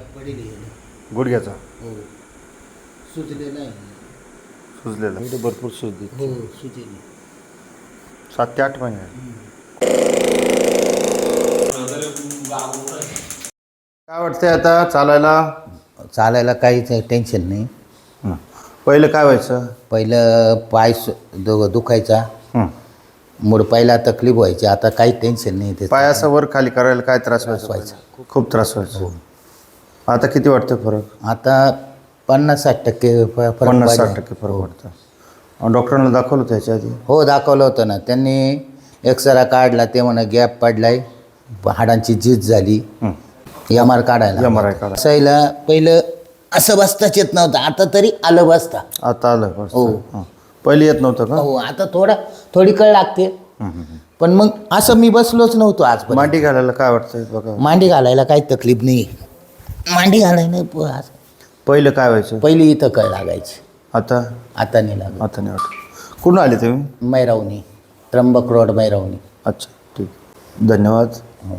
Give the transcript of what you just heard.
पडेल. गुडघ्याचा? हो. सुचलेलं आहे. सुजलेला. इथे भरपूर सुजली हो सुचेल सात ते आठ महिने. काय वाटतंय आता चालायला? चालायला काहीच टेन्शन नाही. हं. पहिलं काय व्हायचं? पहिलं पाय सु- दु दुखायचा. हं. मूड पहिला तकलीफ व्हायची. आता काही टेन्शन नाही. ते पाय असं वर खाली करायला काय त्रास व्हायचा? व्हायचा. खूप त्रास व्हायचा. आता किती वाटतं फरक? आता पन्नास साठ टक्के फ- फरक पन्नास साठ पडला. टक्के फरक पडतं अं, डॉक्टरांना दाखवलं होतं याच्या आधी? हो दाखवलं होतं ना. त्यांनी एक्सरा काढला ते म्हणा गॅप पडलाय हाडांची झीज झाली. एम आर काढायला MRI काढा. बसायला पहिलं असं बसताच येत नव्हतं. आता तरी आलं बसता. आता आलं. हो. हं. पहिले येत नव्हतं का? हो आता थोडा थोडी कळ लागते. हं, हं, हं. पण मग असं मी बसलोच नव्हतो आज मांडी घालायला काय वाटतंय बघा? मांडी घालायला काही तकलीफ नाही. मांडी घालायला प- असं. पहिलं काय व्हायचं? पहिली इथं कळ लागायची. आता? आता नाही लागत. आता नाही वाटत. कुठून आले तुम्ही? मैरावणी त्र्यंबक रोड मैरावणी. अच्छा ठीक. धन्यवाद. हो.